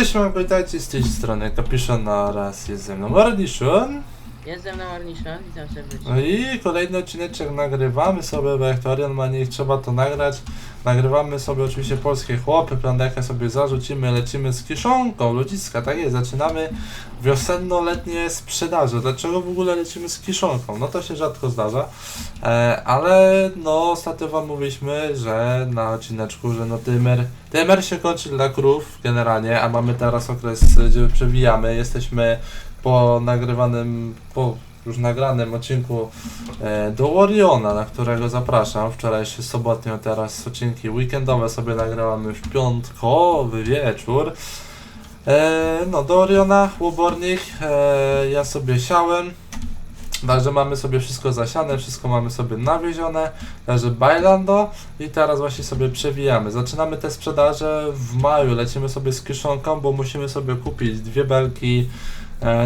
Cześć, mam witajcie z tej strony Kapiszon oraz jest ze mną Orniszon. Jest ze mną Orniszon, witam serdecznie. No i kolejny odcineczek nagrywamy sobie, bo jak to Orion ma niech trzeba to nagrać. Nagrywamy sobie oczywiście polskie chłopy, plandekę sobie zarzucimy, lecimy z kiszonką, ludziska, tak jest, zaczynamy wiosenno-letnie sprzedaże. Dlaczego w ogóle lecimy z kiszonką? No to się rzadko zdarza, e, ale no ostatnio wam mówiliśmy, że na odcineczku, że no dymer, dymer się kończy dla krów generalnie, a mamy teraz okres, gdzie przewijamy, jesteśmy po nagrywanym, po już nagranym odcinku e, do Oriona, na którego zapraszam. Wczorajszy sobotnio, teraz odcinki weekendowe sobie nagrałam już piątkowy wieczór. E, no, do Oriona, łobornik, e, ja sobie siałem. Także mamy sobie wszystko zasiane, wszystko mamy sobie nawiezione, także bailando i teraz właśnie sobie przewijamy. Zaczynamy te sprzedaże w maju, lecimy sobie z kiszonką, bo musimy sobie kupić dwie belki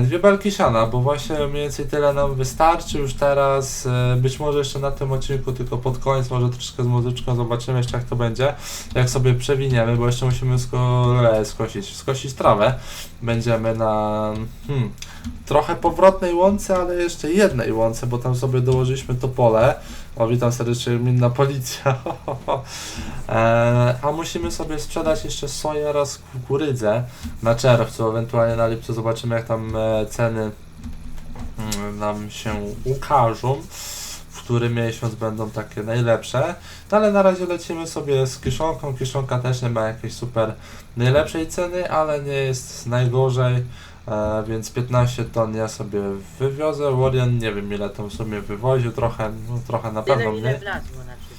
Dwie belki siana, bo właśnie mniej więcej tyle nam wystarczy już teraz. e, Być może jeszcze na tym odcinku, tylko pod koniec, może troszkę z muzyczką, zobaczymy jeszcze jak to będzie. Jak sobie przewiniemy, bo jeszcze musimy sko e, skosić, skosić trawę. Będziemy na hmm, trochę powrotnej łące, ale jeszcze jednej łące, bo tam sobie dołożyliśmy to pole. O, witam serdecznie, minna policja. e, a musimy sobie sprzedać jeszcze soję oraz kukurydzę na czerwcu, ewentualnie na lipcu zobaczymy jak tam e, ceny mm, nam się ukażą, w którym miesiąc będą takie najlepsze. No ale na razie lecimy sobie z kiszonką. Kiszonka też nie ma jakiejś super najlepszej ceny, ale nie jest najgorzej. E, więc 15 ton ja sobie wywiozę. Warrior nie wiem ile tam w sumie wywoził, trochę, no, trochę na pewno Tyle ile mniej. wlazło na przykład.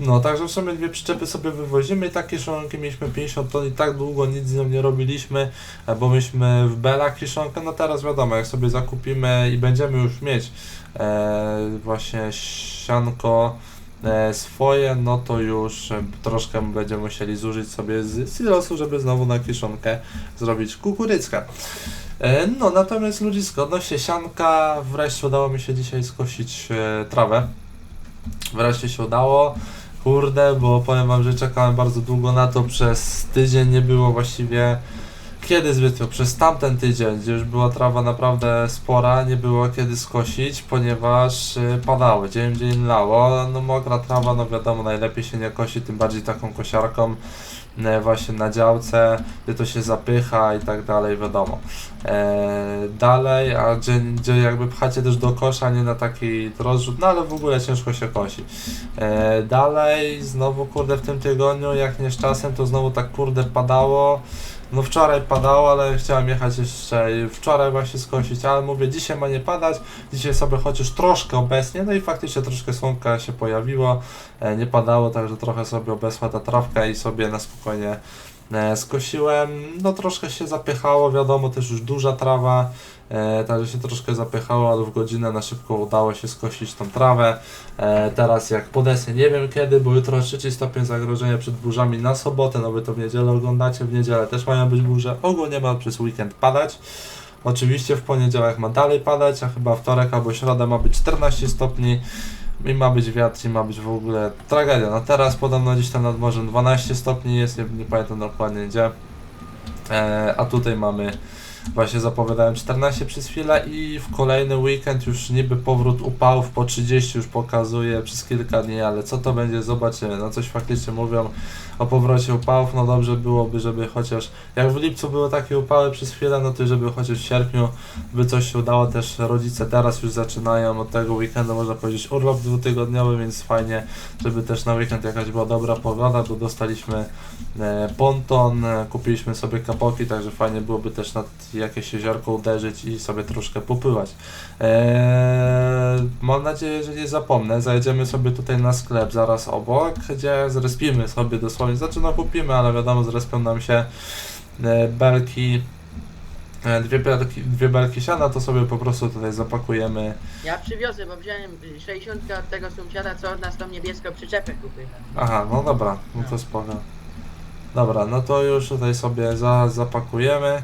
No, także w sumie dwie przyczepy sobie wywozimy i takie kiszonki mieliśmy 50 ton i tak długo nic z nią nie robiliśmy, e, bo myśmy w belach kiszonkę, no teraz wiadomo, jak sobie zakupimy i będziemy już mieć e, właśnie sianko e, swoje, no to już e, troszkę będziemy musieli zużyć sobie z silosu, żeby znowu na kiszonkę zrobić kukuryckę. E, no, natomiast ludzisko, odnośnie sianka, wreszcie udało mi się dzisiaj skosić e, trawę. Wreszcie się udało. Kurde, bo powiem wam, że czekałem bardzo długo na to, przez tydzień nie było właściwie kiedy zbytnio, przez tamten tydzień, gdzie już była trawa naprawdę spora, nie było kiedy skosić, ponieważ y, padały, dzień w dzień lało, no mokra trawa, no wiadomo, najlepiej się nie kosi, tym bardziej taką kosiarką y, właśnie na działce, gdzie to się zapycha i tak dalej, wiadomo. E, dalej, a gdzie, gdzie jakby pchacie też do kosza, nie na taki rozrzut, no ale w ogóle ciężko się kosi. E, dalej, znowu kurde w tym tygodniu, jak nie z czasem, to znowu tak kurde padało. No wczoraj padało, ale chciałem jechać jeszcze wczoraj właśnie skosić, ale mówię, dzisiaj ma nie padać, dzisiaj sobie chociaż troszkę obecnie, no i faktycznie troszkę słonka się pojawiło, e, nie padało, także trochę sobie obesła ta trawka i sobie na spokojnie e, skosiłem, no troszkę się zapychało, wiadomo, też już duża trawa, e, także się troszkę zapychało, ale w godzinę na szybko udało się skosić tą trawę. E, teraz jak podesnie, nie wiem kiedy, bo jutro trzeci stopień zagrożenia przed burzami na sobotę, no wy to w niedzielę oglądacie, w niedzielę też mają być burze, ogólnie ma przez weekend padać. Oczywiście w poniedziałek ma dalej padać, a chyba wtorek albo środa ma być 14 stopni i ma być wiatr i ma być w ogóle tragedia. No teraz podobno gdzieś tam nad morzem 12 stopni jest, nie, nie pamiętam dokładnie gdzie. E, a tutaj mamy właśnie zapowiadałem 14 przez chwilę i w kolejny weekend już niby powrót upałów po 30 już pokazuje przez kilka dni, ale co to będzie zobaczymy. No coś faktycznie mówią o powrocie upałów, no dobrze byłoby, żeby chociaż jak w lipcu były takie upały przez chwilę, no to żeby chociaż w sierpniu by coś się udało, też rodzice teraz już zaczynają od tego weekendu, można powiedzieć urlop dwutygodniowy, więc fajnie, żeby też na weekend jakaś była dobra pogoda, bo dostaliśmy e, ponton, e, kupiliśmy sobie kapoki, także fajnie byłoby też nad jakieś jeziorko uderzyć i sobie troszkę popływać. Eee, mam nadzieję, że nie zapomnę. Zajedziemy sobie tutaj na sklep zaraz obok, gdzie zrespimy sobie dosłownie, znaczy no kupimy, ale wiadomo, zrespią nam się e, belki, e, dwie belki, dwie belki siana, to sobie po prostu tutaj zapakujemy. Ja przywiozę, bo wziąłem 60 od tego sąsiada, co od nas tą niebieską przyczepę kupił. Aha, no dobra, no to spoko. Dobra, no to już tutaj sobie za, zapakujemy.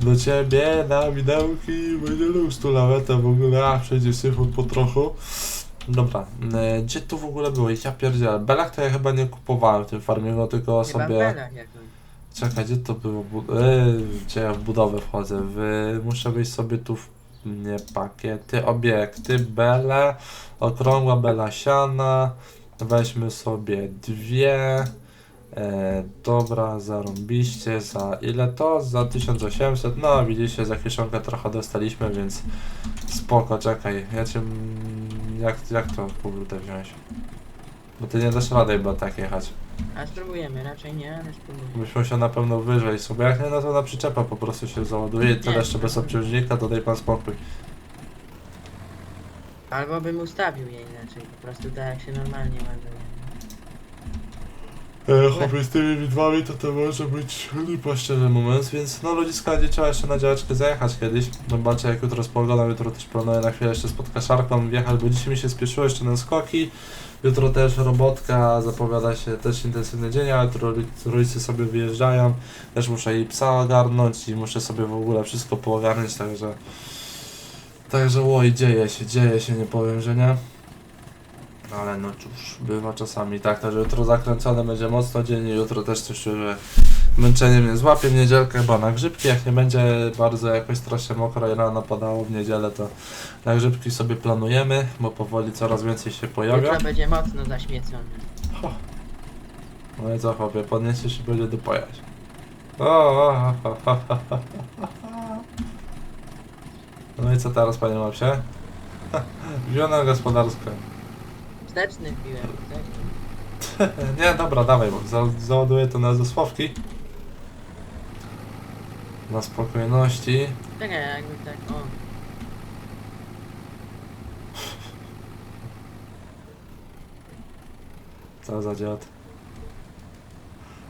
Do ciebie na widełki, będzie luz tu laweta w ogóle, a przejdzie syfon po trochu. Dobra, e, gdzie tu w ogóle było? Ja pierdzielę. Belach to ja chyba nie kupowałem w tym farmingu, tylko Chyba sobie... Jakoś. Czekaj, gdzie to było? Bu- Yy, gdzie ja w budowę wchodzę? W... Muszę wejść sobie tu w... Nie, pakiety, obiekty, bele, okrągła bela siana. Weźmy sobie dwie. E, dobra, zarąbiście. Za ile to? Za 1800. No, widzicie, za kieszonkę trochę dostaliśmy, więc spoko, czekaj. Ja cię... Jak, jak to powrótę wziąć? Bo ty nie dasz rady chyba tak jechać. A spróbujemy, raczej nie, ale spróbujemy. Byś musiał na pewno wyżej sobie. Jak nie, no to na przyczepa po prostu się załaduje i tyle jeszcze bez obciążnika, to daj pan spokój. Albo bym ustawił je inaczej, po prostu tak jak się normalnie ładuje. E, chłopie, z tymi widłami to to może być lipa szczerze mówiąc, więc no ludziska będzie trzeba jeszcze na działeczkę zajechać kiedyś. Zobaczę jak jutro z jutro też planuję na chwilę jeszcze z podkaszarką wjechać, bo dzisiaj mi się spieszyło jeszcze na skoki. Jutro też robotka, zapowiada się też intensywny dzień, ale rodzice sobie wyjeżdżają. Też muszę i psa ogarnąć i muszę sobie w ogóle wszystko poogarnąć, także... Także oj, dzieje się, dzieje się, nie powiem, że nie. Ale no cóż, bywa czasami tak, także jutro zakręcone będzie mocno dzień i jutro też coś czuję, męczenie mnie złapie w niedzielkę chyba na grzybki, jak nie będzie bardzo jakoś strasznie mokro i rano padało w niedzielę, to na grzybki sobie planujemy, bo powoli coraz więcej się pojawia. Jutro będzie mocno zaśmiecony. No i co chłopie, podniesiesz się będzie dopojać. O, o, o, o, o, o, o. No i co teraz panie Mopsie? Wziona gospodarska. Wsteczny wbiłem, wsteczny. Nie, dobra, dawaj, bo za, załaduję to na zasławki. Na spokojności. Czekaj, jakby tak, o. Co za dziad.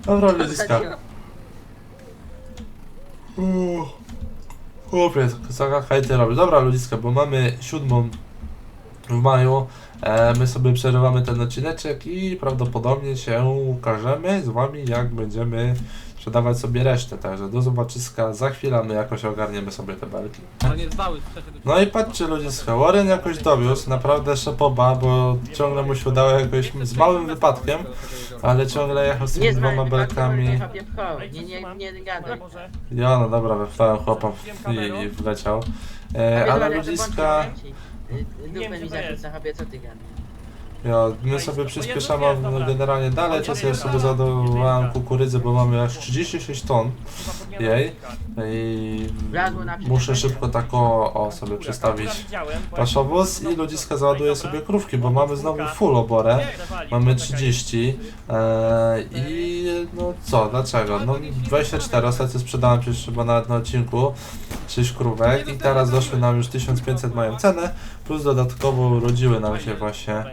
Dobra, ludziska. Uuu. Chłopie, co hejty robisz? Dobra, ludziska, bo mamy siódmą w maju. E, my sobie przerywamy ten odcineczek i prawdopodobnie się ukażemy z wami, jak będziemy sprzedawać sobie resztę. Także do zobaczyska za chwilę, my jakoś ogarniemy sobie te belki. No i patrzcie ludziska, Warren jakoś dowiózł, naprawdę szapoba, bo ciągle mu się udało jakoś z małym wypadkiem, ale ciągle jechał z tymi Nie dwoma belkami. nie. Nie, nie, nie gadaj. Może. Ja no dobra, wepchałem chłopa i wleciał. E, ale ludziska, Dupę mi zakłóca, chapie, co ty gadasz? ja, my sobie przyspieszamy generalnie dalej, to sobie sobie zadawałem kukurydzę, bo mamy aż 36 ton jej i Wlazło na muszę szybko tak o, o sobie przestawić paszowóz i ludziska załaduje sobie krówki, bo mamy znowu full oborę. Mamy 30 e, i no co, dlaczego? No 24, ostatnio sprzedałem przecież chyba nawet na odcinku 6 krówek i teraz doszły nam już 1500 mają cenę, plus dodatkowo urodziły nam się właśnie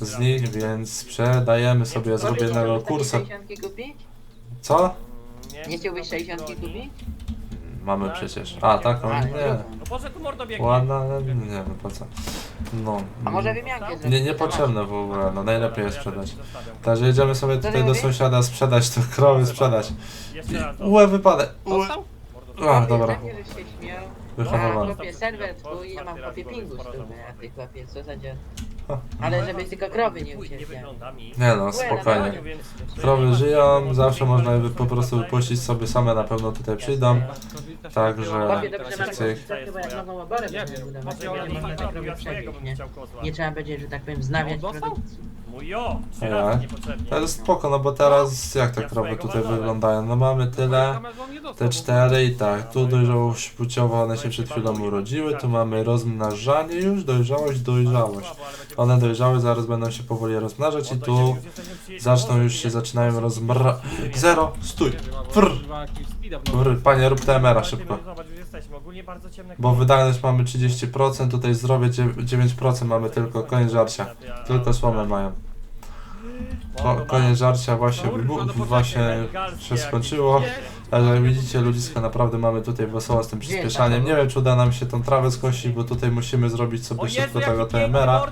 z nich, więc sprzedajemy sobie zrobionego kursa. 60 kupić? Co? Nie chciałbyś 60 kupić? Mamy przecież. A, taką? Ale Nie. No po co tu mordo biegnie? Ładna, ale nie wiem po co. No. A może wymiankę zrobić? Nie, niepotrzebne w ogóle, no najlepiej jest sprzedać. Także jedziemy sobie tutaj do sąsiada sprzedać te krowy, sprzedać. Jeszcze raz. Łe wypadek. Dostał? A, dobra. Takie, żeś się śmiał. Wyhamowany. Ja chłopie serwer twój, ja mam chłopie pingu z tyłu, a ty chłopie, co za dziad. Ale żebyś tylko krowy nie Nie ucierpiał. wygląda mi. Nie no, spokojnie. Krowy żyją, zawsze można je wy- po prostu wypuścić sobie same, na pewno tutaj przyjdą. Także- Chłopie, dobrze Cyk. chyba jak nową oborę wiem, budować, to będzie można te krowy ja swojego przewieźć, bym nie? chciał kozła. Nie trzeba będzie, że tak powiem, znawiać No, dostał? produkcji. Mój jo, trzy Ja. razy niepotrzebnie. To jest spoko, no bo teraz jak te krowy tutaj wyglądają? No mamy tyle. Te cztery i tak, tu dojrzałość płciowa, one się przed chwilą urodziły, tu mamy rozmnażanie już, dojrzałość, dojrzałość. One dojrzały, zaraz będą się powoli rozmnażać i tu zaczną już się, zaczynają rozmra... Zero, stój, Frr. Frr, panie rób TMR-a szybko. Bo wydajność mamy 30%, tutaj dziew- 9% mamy tylko, koniec żarcia. Tylko słomę mają. Ko koniec żarcia właśnie, właśnie się skończyło. Ale jak widzicie ludziska naprawdę mamy tutaj wesoło z tym przyspieszaniem. Nie wiem czy uda nam się tą trawę skosić, bo tutaj musimy zrobić sobie szybko tego TMR-a.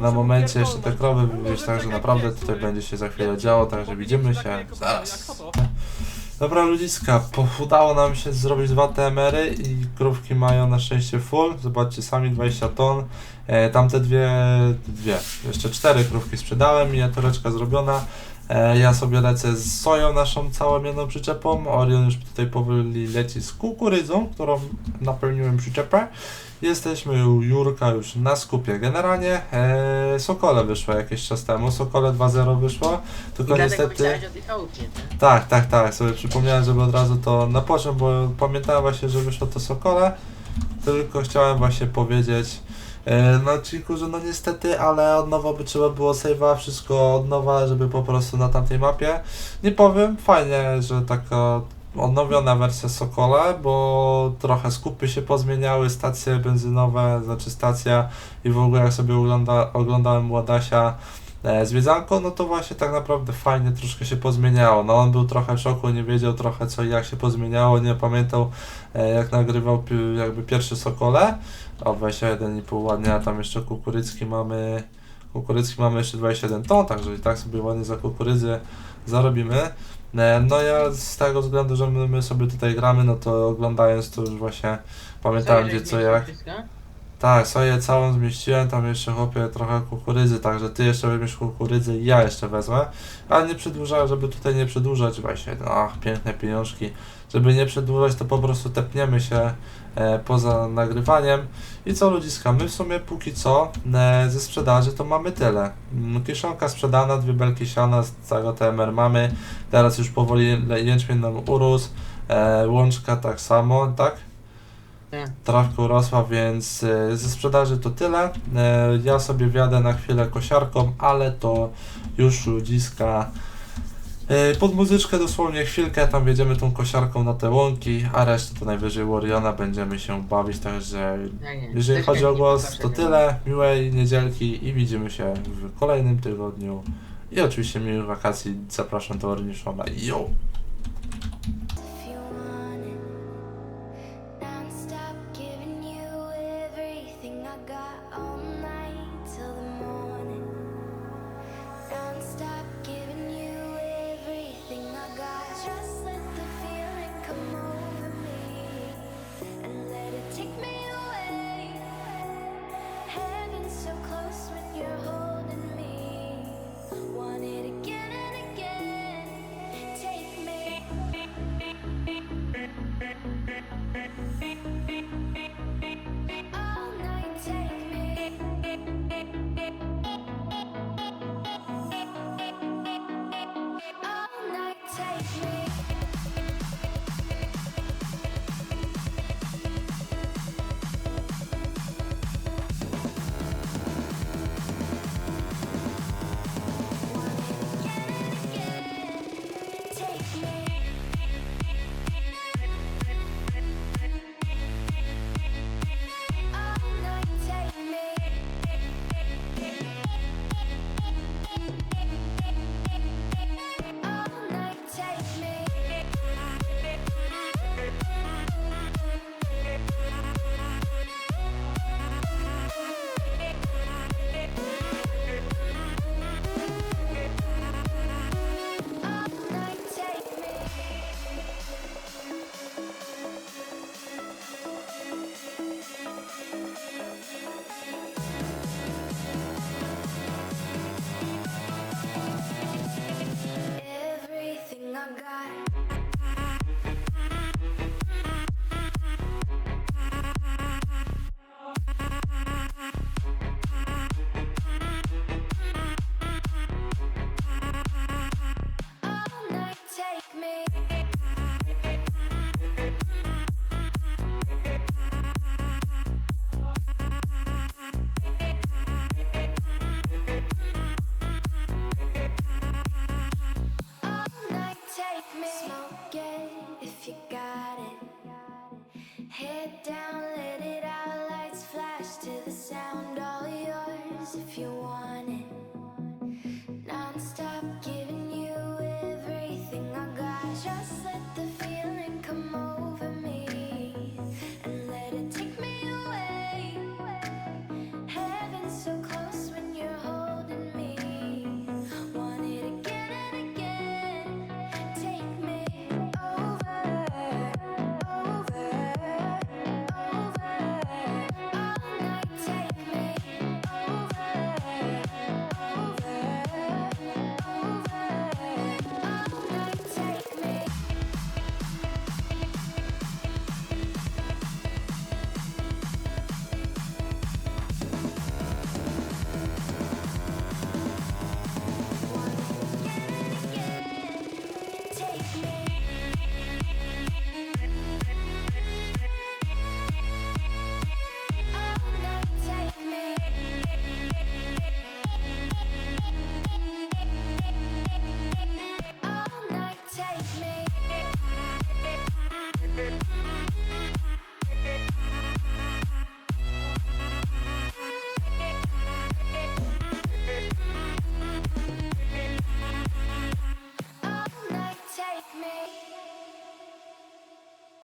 Na momencie jeszcze te krowy wywieźć, także naprawdę tutaj będzie się za chwilę działo, także widzimy się zaraz. Dobra ludziska, udało nam się zrobić dwa TMR-y i krówki mają na szczęście full. Zobaczcie sami 20 ton. E, tamte dwie, dwie, jeszcze cztery krówki sprzedałem, miniatureczka zrobiona. E, ja sobie lecę z soją naszą całą jedną przyczepą. Orion już tutaj powoli leci z kukurydzą, którą napełniłem przyczepę. Jesteśmy u Jurka już na skupie. Generalnie e, Sokole wyszło jakiś czas temu. Sokole 2.0 wyszło. I Tylko dlatego niestety. o tej chałupie, nie? Tak, tak, tak. Sobie przypomniałem, żeby od razu to na poziom, bo pamiętałem właśnie, że wyszło to Sokole. Tylko chciałem właśnie powiedzieć e, odcinku, że no niestety, ale od nowa by trzeba było save'a, wszystko od nowa, żeby po prostu na tamtej mapie. Nie powiem, fajnie, że taka odnowiona wersja Sokole, bo trochę skupy się pozmieniały, stacje benzynowe, znaczy stacja i w ogóle jak sobie ogląda, oglądałem Ładasia e, zwiedzanką, no to właśnie tak naprawdę fajnie troszkę się pozmieniało. No on był trochę w szoku, nie wiedział trochę co i jak się pozmieniało, nie pamiętał e, jak nagrywał jakby pierwszy Sokole. O 21,5 ładnie, a tam jeszcze kukurycki mamy kukurycki mamy jeszcze 21 ton, także i tak sobie ładnie za kukurydzę zarobimy. E, No ja z tego względu, że my my sobie tutaj gramy, no to oglądając to już właśnie pamiętałem gdzie co jak. wszystko? Tak, soję całą zmieściłem, tam jeszcze chłopie trochę kukurydzy, także ty jeszcze weźmiesz kukurydzy i ja jeszcze wezmę. Ale nie przedłużałem, żeby tutaj nie przedłużać, właśnie, ach, piękne pieniążki. Żeby nie przedłużać, to po prostu tepniemy się e, poza nagrywaniem. I co ludziska, my w sumie póki co e, ze sprzedaży to mamy tyle. Mm, Kieszonka sprzedana, dwie belki siana z całego TMR mamy. Teraz już powoli jęczmień nam urósł. E, łączka tak samo, tak? Trawka urosła, więc e, ze sprzedaży to tyle. E, Ja sobie wjadę na chwilę kosiarką, ale to już ludziska. E, Pod muzyczkę dosłownie chwilkę tam wjedziemy tą kosiarką na te łąki, a resztę to najwyżej Warriona będziemy się bawić, także jeżeli chodzi o głos to tyle, miłej niedzielki i widzimy się w kolejnym tygodniu. I oczywiście miłych wakacji, zapraszam do Orniszona, yo! head down, let it out, lights flash to the sound, all yours if you want.